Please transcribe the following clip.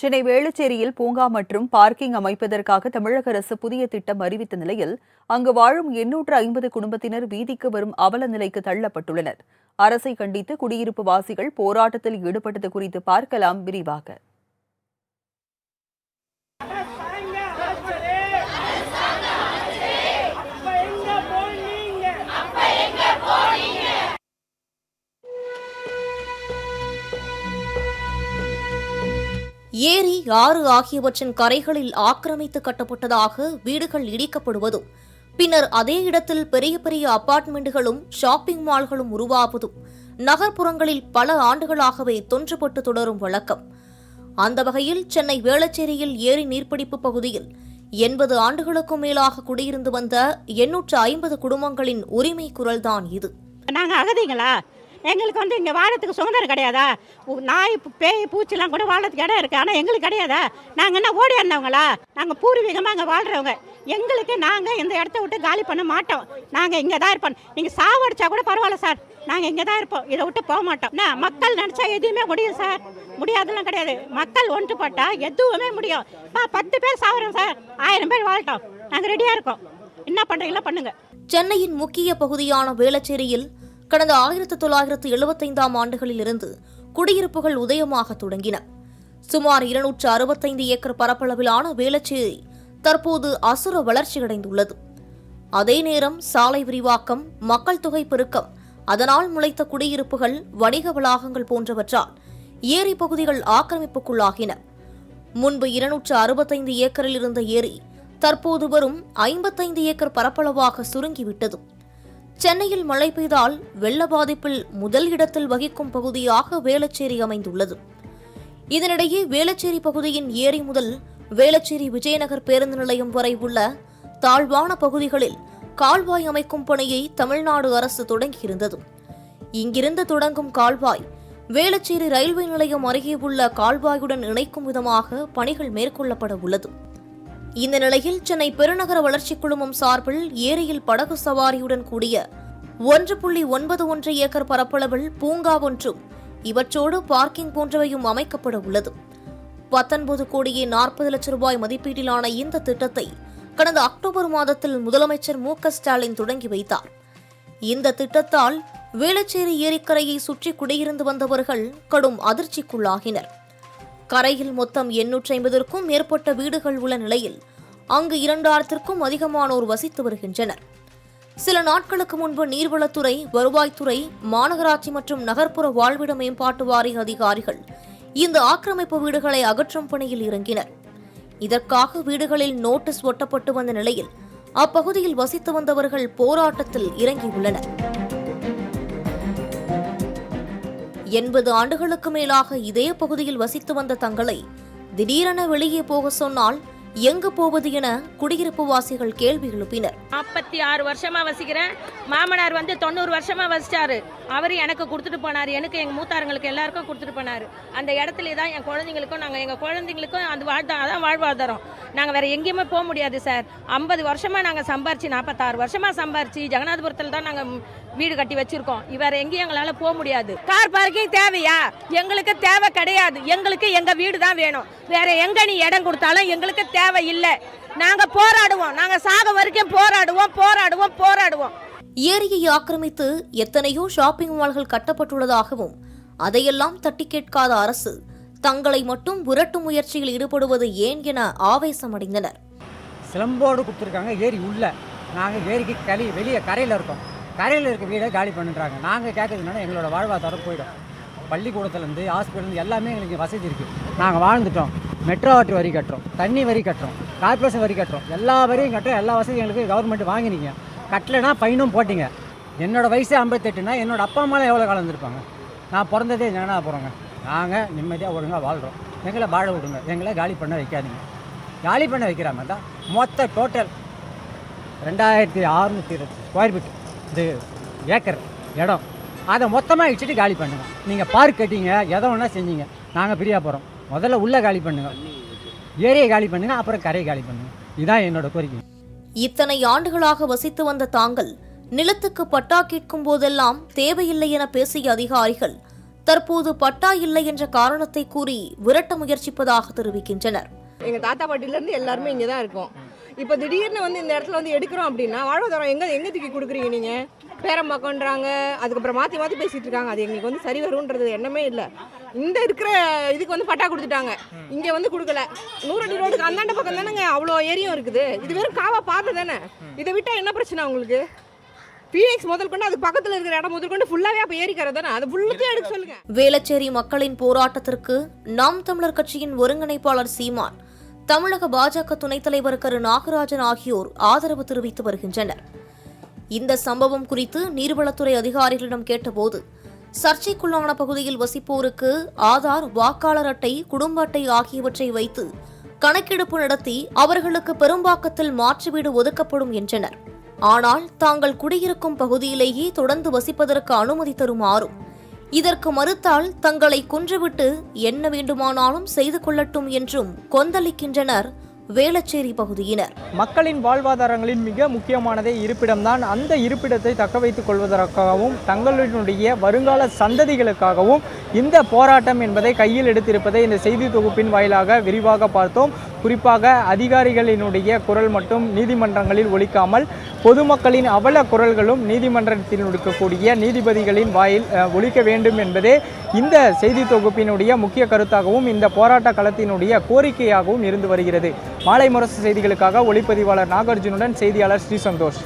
சென்னை வேளச்சேரியில் பூங்கா மற்றும் பார்க்கிங் அமைப்பதற்காக தமிழக அரசு புதிய திட்டம் அறிவித்த நிலையில் அங்கு வாழும் எண்ணூற்று ஐம்பது குடும்பத்தினர் வீதிக்கு வரும் அவல நிலைக்கு தள்ளப்பட்டுள்ளனர். அரசை கண்டித்து குடியிருப்பு வாசிகள் போராட்டத்தில் ஈடுபட்டது குறித்து பார்க்கலாம் விரிவாக. ஏரி ஆறு ஆகியவற்றின் கரைகளில் ஆக்கிரமித்து கட்டப்பட்டதாக வீடுகள் இடிக்கப்படுவதும் பின்னர் அதே இடத்தில் பெரிய பெரிய அபார்ட்மெண்ட்டுகளும் ஷாப்பிங் மால்களும் உருவாவதும் நகர்ப்புறங்களில் பல ஆண்டுகளாகவே தொன்றுபட்டு தொடரும் வழக்கம். அந்த வகையில் சென்னை வேளச்சேரியில் ஏரி நீர்ப்பிடிப்பு பகுதியில் எண்பது ஆண்டுகளுக்கும் மேலாக குடியிருந்து வந்த எண்ணூற்று ஐம்பது குடும்பங்களின் உரிமை குரல்தான் இது. நாங்கள் அகதிங்களா எங்களுக்கு வந்து இங்கே வாழறதுக்கு சுதந்திரம் கிடையாதா? உ- நாய் பேய் பூச்சிலாம் கூட வாழறதுக்கு இடம் இருக்குது ஆனால் எங்களுக்கு கிடையாதா? நாங்கள் என்ன ஓடி ஆனவங்களா நாங்கள் பூர்வீகமாக அங்கே வாழ்கிறவங்க எங்களுக்கு நாங்கள் இந்த இடத்த விட்டு காலி பண்ண மாட்டோம். நாங்கள் இங்கே தான் இருப்போம். நீங்கள் சாவடிச்சா கூட பரவாயில்ல சார். நாங்கள் இங்கே தான் இருப்போம். இதை விட்டு போக மாட்டோம். என்ன மக்கள் நினச்சா எதுவுமே முடியும் சார். முடியாதெல்லாம் கிடையாது. மக்கள் ஒன்றுபட்டால் எதுவுமே முடியும். ஆ பத்து பேர் சாவறோம் சார். ஆயிரம் பேர் வாழட்டோம். நாங்கள் ரெடியாக இருக்கோம். என்ன பண்ணுறீங்களோ பண்ணுங்கள் சென்னையின் முக்கிய பகுதியான வேளச்சேரியில் கடந்த ஆயிரத்து தொள்ளாயிரத்து எழுபத்தைந்தாம் ஆண்டுகளில் இருந்து குடியிருப்புகள் உதயமாக தொடங்கின. சுமார் இருநூற்று அறுபத்தைந்து ஏக்கர் பரப்பளவிலான வேளச்சேரி தற்போது அசுர வளர்ச்சியடைந்துள்ளது. அதே நேரம் சாலை விரிவாக்கம் மக்கள் தொகை பெருக்கம் அதனால் முளைத்த குடியிருப்புகள் வணிக வளாகங்கள் போன்றவற்றால் ஏரி பகுதிகள் ஆக்கிரமிப்புக்குள்ளாகின. முன்பு இருநூற்று அறுபத்தைந்து ஏக்கரில் இருந்த ஏரி தற்போது வரும் ஐம்பத்தைந்து ஏக்கர் பரப்பளவாக சுருங்கிவிட்டது. சென்னையில் மழை பெய்தால் வெள்ள பாதிப்பில் முதல் இடத்தில் வகிக்கும் பகுதியாக வேளச்சேரி அமைந்துள்ளது. இதனிடையே வேளச்சேரி பகுதியின் ஏரி முதல் வேளச்சேரி விஜயநகர் பேருந்து நிலையம் வரை உள்ள தாழ்வான பகுதிகளில் கால்வாய் அமைக்கும் பணியை தமிழ்நாடு அரசு தொடங்கியிருந்தது. இங்கிருந்து தொடங்கும் கால்வாய் வேளச்சேரி ரயில்வே நிலையம் அருகே உள்ள கால்வாயுடன் இணைக்கும் விதமாக பணிகள் மேற்கொள்ளப்பட உள்ளது. இந்த நிலையில் சென்னை பெருநகர வளர்ச்சிக் குழுமம் சார்பில் ஏரியில் படகு சவாரியுடன் கூடிய ஒன்று புள்ளி ஒன்பது ஒன்று ஏக்கர் பரப்பளவில் பூங்கா ஒன்றும் இவற்றோடு பார்க்கிங் போன்றவையும் அமைக்கப்பட உள்ளது. பத்தொன்பது கோடியே நாற்பது லட்சம் ரூபாய் மதிப்பீட்டிலான இந்த திட்டத்தை கடந்த அக்டோபர் மாதத்தில் முதலமைச்சர் மு ஸ்டாலின் தொடங்கி வைத்தார். இந்த திட்டத்தால் வேளச்சேரி ஏரிக்கரையை சுற்றி குடியிருந்து வந்தவர்கள் கடும் அதிர்ச்சிக்குள்ளாகினர். கரையில் மொத்தம் எண்ணூற்றி ஐம்பதற்கும் மேற்பட்ட வீடுகள் உள்ள நிலையில் அங்கு இரண்டாயிரத்திற்கும் அதிகமானோர் வசித்து வருகின்றனர். சில நாட்களுக்கு முன்பு நீர்வளத்துறை வருவாய்த்துறை மாநகராட்சி மற்றும் நகர்ப்புற வாழ்விட மேம்பாட்டு வாரிய அதிகாரிகள் இந்த ஆக்கிரமிப்பு வீடுகளை அகற்றும் பணியில் இறங்கினர். இதற்காக வீடுகளில் நோட்டீஸ் ஒட்டப்பட்டு வந்த நிலையில் அப்பகுதியில் வசித்து வந்தவர்கள் போராட்டத்தில் இறங்கியுள்ளனர். எண்பது ஆண்டுகளுக்கு மேலாக இதே பகுதியில் வசித்து வந்த தங்களை திடீரென வெளியே போக சொன்னால் எங்கு போவது என குடியிருப்பு வாசிகள் கேள்வி எழுப்பினர். நாற்பத்தி ஆறு வருஷமா வசிக்கிறேன் மாமனார் வந்து தொண்ணூறு வருஷமா வசிச்சாரு. அவர் எனக்கு கொடுத்துட்டு போனார். எனக்கு எங்கள் மூத்தாரங்களுக்கு எல்லாருக்கும் கொடுத்துட்டு போனார். அந்த இடத்துல தான் என் குழந்தைங்களுக்கும் நாங்கள் எங்கள் குழந்தைங்களுக்கும் அந்த வாழ்தா அதான் வாழ்வாதாரம். நாங்கள் வேறு எங்கேயுமே போக முடியாது சார். ஐம்பது வருஷமாக நாங்கள் சம்பாரிச்சு நாற்பத்தாறு வருஷமாக சம்பாரிச்சு ஜெகநாதபுரத்தில் தான் நாங்கள் வீடு கட்டி வச்சிருக்கோம். வேற எங்கேயும் எங்களால் போக முடியாது. கார் பார்க்கிங் தேவையா? எங்களுக்கு தேவை கிடையாது. எங்களுக்கு எங்கள் வீடு தான் வேணும். வேற எங்கே நீ இடம் கொடுத்தாலும் எங்களுக்கு தேவை இல்லை நாங்கள் போராடுவோம். நாங்கள் சாக வரைக்கும் போராடுவோம் போராடுவோம் போராடுவோம். ஏரியை ஆக்கிரமித்து எத்தனையோ ஷாப்பிங் மால்கள் கட்டப்பட்டுள்ளதாகவும் அதையெல்லாம் தட்டி கேட்காத அரசு தங்களை மட்டும் விரட்டும் முயற்சியில் ஈடுபடுவது ஏன் என ஆவேசமடைந்தனர் சிலம்போடு கொடுத்துருக்காங்க. ஏரி உள்ள. நாங்கள் ஏரிக்கு களி வெளியே கரையில் இருக்கோம். கரையில் இருக்க வீடை காலி பண்ணுறாங்க நாங்கள் கேட்கறதுனால எங்களோட வாழ்வாதாரம் போயிடும். பள்ளிக்கூடத்துலேருந்து ஹாஸ்பிட்டல் எல்லாமே எங்களுக்கு வசதி இருக்குது நாங்கள் வாழ்ந்துட்டோம். மெட்ரோ வாட்டர் வரி கட்டுறோம். தண்ணி வரி கட்டுறோம். கார்பரேஷன் வரி கட்டுறோம். எல்லா வரியும் கட்டுறோம். எல்லா வசதியும் எங்களுக்கு கவர்மெண்ட் வாங்கினீங்க. கட்டலைன்னா ஃபைனும் போட்டிங்க. என்னோடய வயசு ஐம்பத்தெட்டுனா என்னோட அப்பா அம்மாலாம் எவ்வளோ காலம் இருந்திருப்பாங்க? நான் பிறந்ததே ஜெகநாத போகிறோங்க நாங்கள் நிம்மதியாக ஒழுங்காக வாழ்கிறோம் எங்களை வாழ விடுங்க. எங்களை காலி பண்ண வைக்காதீங்க. காலி பண்ண வைக்கிற மாதிரி தான் மொத்த டோட்டல் ரெண்டாயிரத்தி அறுநூற்றி இருபது ஸ்கொயர் ஃபீட் இது ஏக்கர் இடம். அதை மொத்தமாக வச்சுட்டு காலி பண்ணுங்க. நீங்கள் பார்க் கட்டிங்க எதை வேணால் செஞ்சீங்க. நாங்கள் பிரியா போகிறோம் முதல்ல உள்ளே காலி பண்ணுங்க. ஏரியை காலி பண்ணுங்க அப்புறம் கரையை காலி பண்ணுங்க. இதுதான் என்னோட கோரிக்கை. இத்தனை ஆண்டுகளாக வசித்து வந்த தாங்கள் நிலத்துக்கு பட்டா கேட்கும் போதெல்லாம் தேவையில்லை என பேசிய அதிகாரிகள் தற்போது பட்டா இல்லை என்ற காரணத்தை கூறி விரட்ட முயற்சிப்பதாக தெரிவிக்கின்றனர். எங்கள் தாத்தா பாட்டிலேருந்து எல்லாருமே இங்கே தான் இருக்கோம். இப்போ திடீர்னு வந்து இந்த இடத்துல வந்து எடுக்கிறோம் அப்படின்னா வாழ்வாதாரம் எங்கே எங்கே தூக்கி கொடுக்குறீங்க நீங்கள் பேரம்பாக்கன்றாங்க அதுக்கப்புறம் மாற்றி மாற்றி பேசிகிட்டு இருக்காங்க. அது எங்களுக்கு வந்து சரி வரும்ன்றது எண்ணமே இல்லை. இந்த இருக்கிற இதுக்கு வந்து பட்டா கொடுத்துட்டாங்க. இங்கே வந்து கொடுக்கல. நூறடி ரோடுக்கு அந்தாண்ட பக்கம் தானேங்க அவ்வளோ ஏரியும் இருக்குது. இது வெறும் காவா பார்த்து தானே? இதை விட்டால் என்ன பிரச்சனை உங்களுக்கு? பிஎக்ஸ் முதல் கொண்டு அது பக்கத்தில் இருக்கிற இடம் முதல் கொண்டு ஃபுல்லாகவே அப்போ ஏறிக்கிறது தானே? அது ஃபுல்லுக்கே எடுக்க சொல்லுங்க. வேளச்சேரி மக்களின் போராட்டத்திற்கு நாம் தமிழர் கட்சியின் ஒருங்கிணைப்பாளர் சீமான் தமிழக பாஜக துணைத் தலைவர் கரு நாகராஜன் ஆகியோர் ஆதரவு தெரிவித்து வருகின்றனர். இந்த சம்பவம் குறித்து நீர்வளத்துறை அதிகாரிகளிடம் கேட்டபோது சர்ச்சைக்குள்ளான பகுதியில் வசிப்போருக்கு ஆதார் வாக்காளர் அட்டை குடும்ப அட்டை ஆகியவற்றை வைத்து கணக்கெடுப்பு நடத்தி அவர்களுக்கு பெரும்பாக்கத்தில் மாற்று வீடு ஒதுக்கப்படும் என்றனர். ஆனால் தாங்கள் குடியிருக்கும் பகுதியிலேயே தொடர்ந்து வசிப்பதற்கு அனுமதி தருமாறும் இதற்கு மறுத்தால் தங்களை கொன்றுவிட்டு என்ன வேண்டுமானாலும் செய்து கொள்ளட்டும் என்றும் கொந்தளிக்கின்றனர் வேளச்சேரி பகுதியினர். மக்களின் வாழ்வாதாரங்களின் மிக முக்கியமானதே இருப்பிடம்தான். அந்த இருப்பிடத்தை தக்க வைத்துக் கொள்வதற்காகவும் தங்களுடைய வருங்கால சந்ததிகளுக்காகவும் இந்த போராட்டம் என்பதை கையில் எடுத்திருப்பதை இந்த செய்தி தொகுப்பின் வாயிலாக விரிவாக பார்த்தோம். குறிப்பாக அதிகாரிகளினுடைய குரல் மட்டும் நீதிமன்றங்களில் ஒழிக்காமல் பொதுமக்களின் அவல குரல்களும் நீதிமன்றத்தில் இருக்கக்கூடிய நீதிபதிகளின் வாயில் ஒழிக்க வேண்டும் என்பதே இந்த செய்தி தொகுப்பினுடைய முக்கிய கருத்தாகவும் இந்த போராட்ட களத்தினுடைய கோரிக்கையாகவும் இருந்து வருகிறது. மாலை முரசு செய்திகளுக்காக ஒளிப்பதிவாளர் நாகார்ஜுனுடன் செய்தியாளர் ஸ்ரீ சந்தோஷ்.